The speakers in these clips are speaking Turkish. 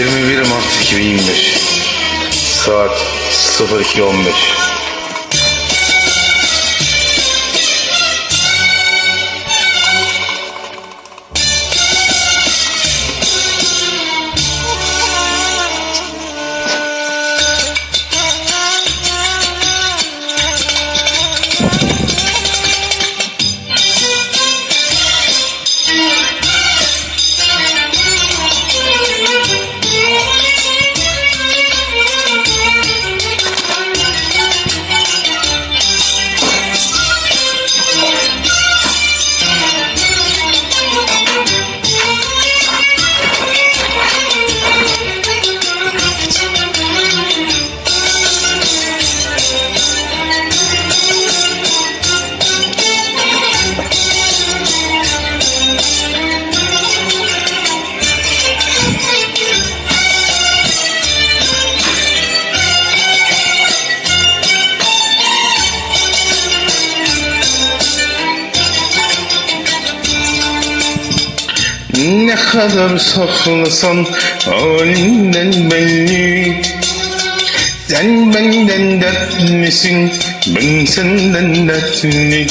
21 Mart 2025 Saat 02.15 Ne kadar saklasan halinden belli. Sen benden dertlisin ben senden dertli.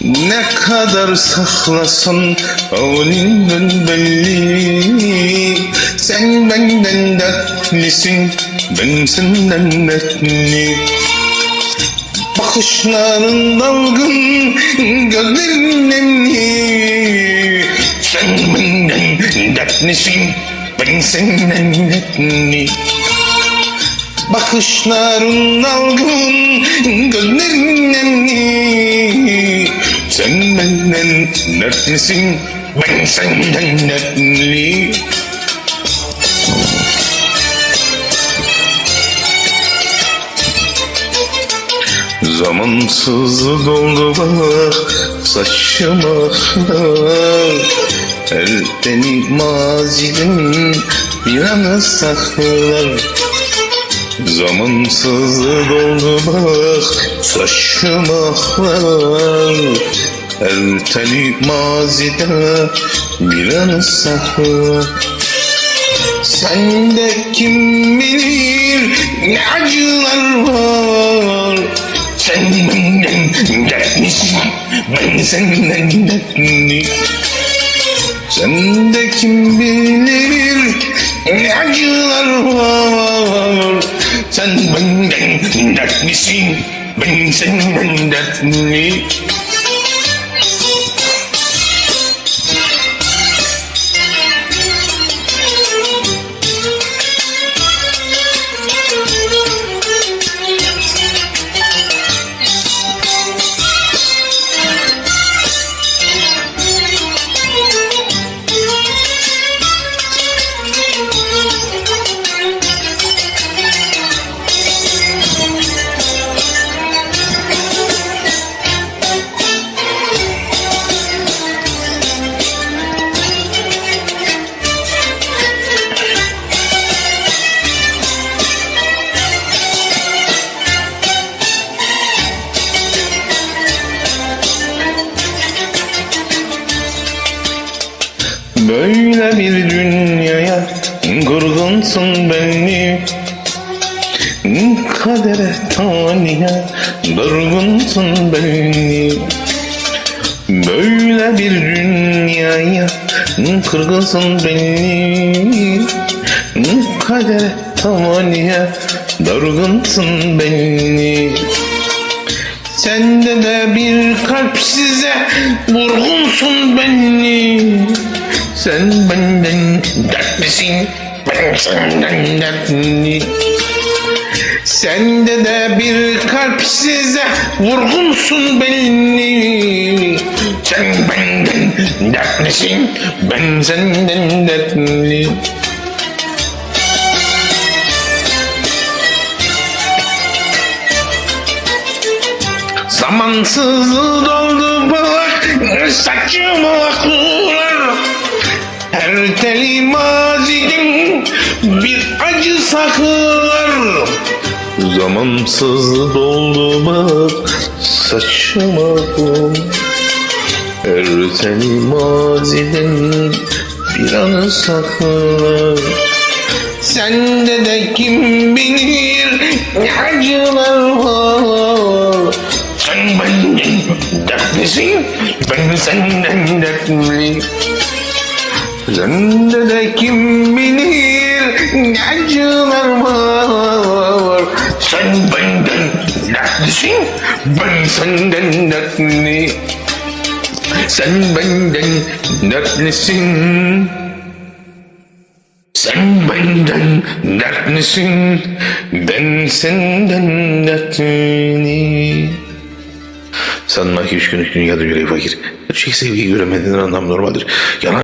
Ne kadar saklasan halinden belli. Sen benden dertlisin ben senden dertli. Bakışların dalgın, gözlerin nemli Bakışların dalgın, gözlerin nemli Sen benden dertlisin, ben senden dertli Zamansız doldu bak saçıma Her beni mazinin bir anı saklar. Zamansız doldu bak saçıma Her teli mazide bir anı saklar. Sende kim bilir ne acılar var? Sen benden dertlisin ben senden dertli Sende kim bilir ne acılar var? Sen benden dertlisin ben senden dertli Böyle bir dünyaya kurgunsun beni. Kadere taniye durgunsun beni. Böyle bir dünyaya kırgınsın beni. Kadere taniye durgunsun beni. Sende de bir kalp size vurgunsun beni Sen benden dertlisin ben senden dertli. Sende de bir kalp size vurgunsun beni Sen benden dertlisin ben senden dertli. Zamansız doldu bak saçım aklar Her teli mazinin bir acı saklar. Zamansız doldu bak saçım aklar Her teli mazinin bir anı saklar. Sende de kim bilir ne acılar var? Sen benden dertlisin ben senden dertliyim Sende de kim bilir ne acılar var Sen benden dertlisin ben senden dertliyim Sen benden dertlisin sen benden dertlisin, ben senden dertliyim. Sanma ki üç gün üç gün ya da yüreği fakir. Gerçek sevgiyi göremediğinden anlam normaldir. Yalan